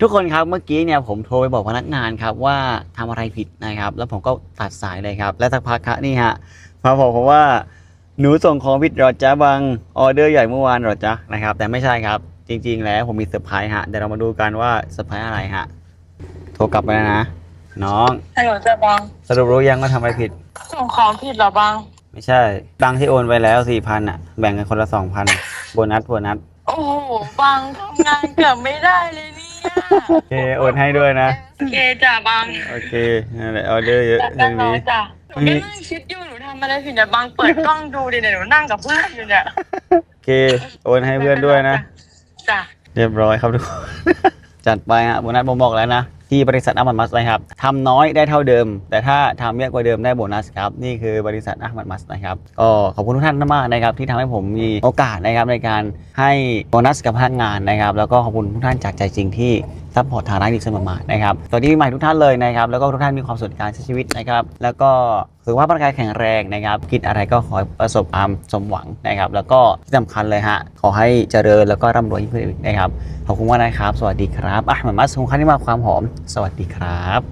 ทุกคนครับเมื่อกี้เนี่ยผมโทรไปบอกพนักงานครับว่าทำอะไรผิดนะครับ แล้วผมก็ตัดสายเลยครับ และสักพักครับนี่ฮะมาบอกผมว่าหนูส่งของผิดเหรอจ๊ะบางออเดอร์ใหญ่เมื่อวานเหรอจ๊ะนะครับ แต่ไม่ใช่ครับ จริง ๆ แล้วผมมีเซอร์ไพรส์ฮะเดี๋ยวเรามาดูกันว่าเซอร์ไพรส์อะไรฮะโทรกลับไปแล้วนะน้องฮัลโหลจ้ะบังสรุปรู้ยังว่าทำอะไรผิด ส่งของผิดเหรอบังไม่ใช่ตังค์ที่โอนไปแล้วสี่พันอะแบ่งกันคนละสองพันโบนัสโบนัสโอ้โหบังทำงานเกือบไม่ได้เลยเนี่ย โอเคโอนให้ด้วยนะ โอเคจ้ะบังโอเคนั่นแหละออเดอร์เยอะจัดเรื่องน้อนี้ ยจ้ะหนูก็นั่งคิดอยู่หนูทำอะไรผิดเนี่ยบังเปิดกล้องดูดิเนี่ยหนูนั่งกับเพื่อนอยู่เนี่ยโอเค โอนให้เพื่อนด้วยนะ จ้ะ เรียบร้อยครับทุกคน จัดไปฮะโบนัสผมบอกแล้วนะ ที่บริษัทอัลมัดมัสนะครับทำน้อยได้เท่าเดิม แต่ถ้าทำเยอะกว่าเดิมได้โบนัสครับ นี่คือบริษัทอัลมัดมัสนะครับก็ขอบคุณทุกท่านมากนะครับ ที่ทำให้ผมมีโอกาสนะครับในการให้โบนัสกับพนักงานนะครับ แล้วก็ขอบคุณทุกท่านจากใจจริงที่ ซัพพอร์ตทางร้านดีเสมอมานะครับสวัสดีปีใหม่ทุกท่านเลยนะครับ แล้วก็ทุกท่านมีความสุขในการใช้ชีวิตนะครับ แล้วก็ถือว่าร่างกายแข็งแรงนะครับ กินอะไรก็ขอให้ประสบความสมหวังนะครับ แล้วก็ที่สำคัญเลยฮะ ขอให้เจริญแล้วก็ร่ำรวยยิ่งขึ้นอีกนะครับ ขอบคุณมากนะครับ สวัสดีครับอะเหมือนมาสงคันที่มาความหอม สวัสดีครับ